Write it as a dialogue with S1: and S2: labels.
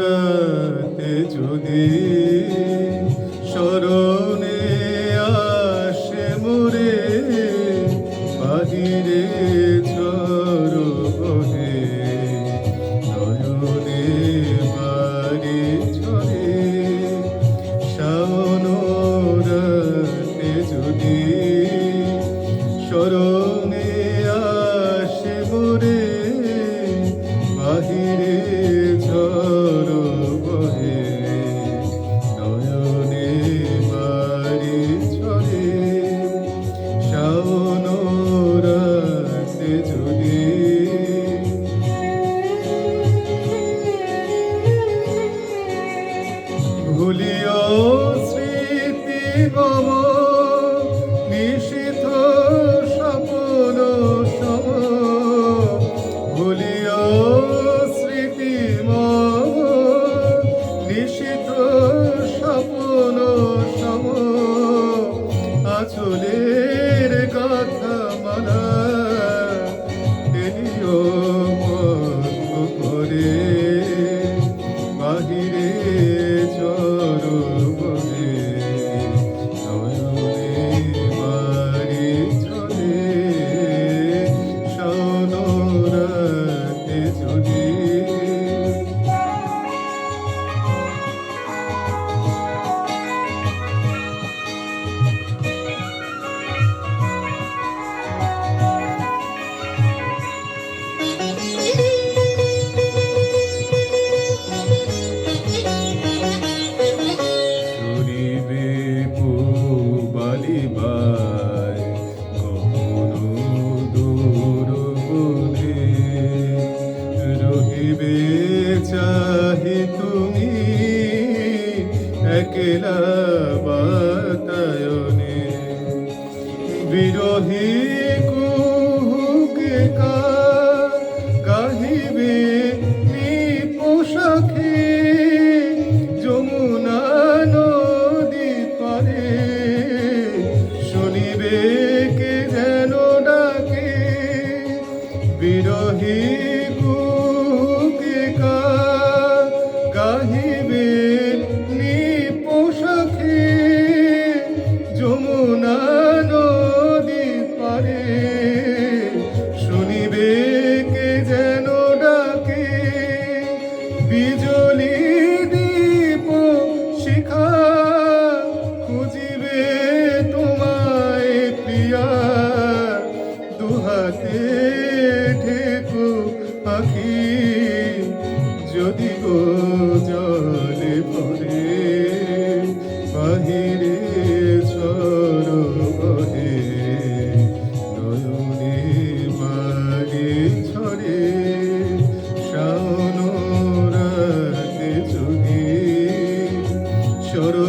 S1: রাতে যদি স্মরণে আসে মোরে বাহিরে ঝরবনে নয়নে বাড়ি ঝরে শাওন রাতে যদি স্মরণে ভুলিও স্মৃতি মম রহিবে চাহি তুমি একলা বাতায়নে। বিরোহী রাতে ঠেকো পাখি, যদি গো জলে পড়ে, বাহিরে সরোবরে নয়নে মারে ছড়ে, শাওন রাতে যদি সরো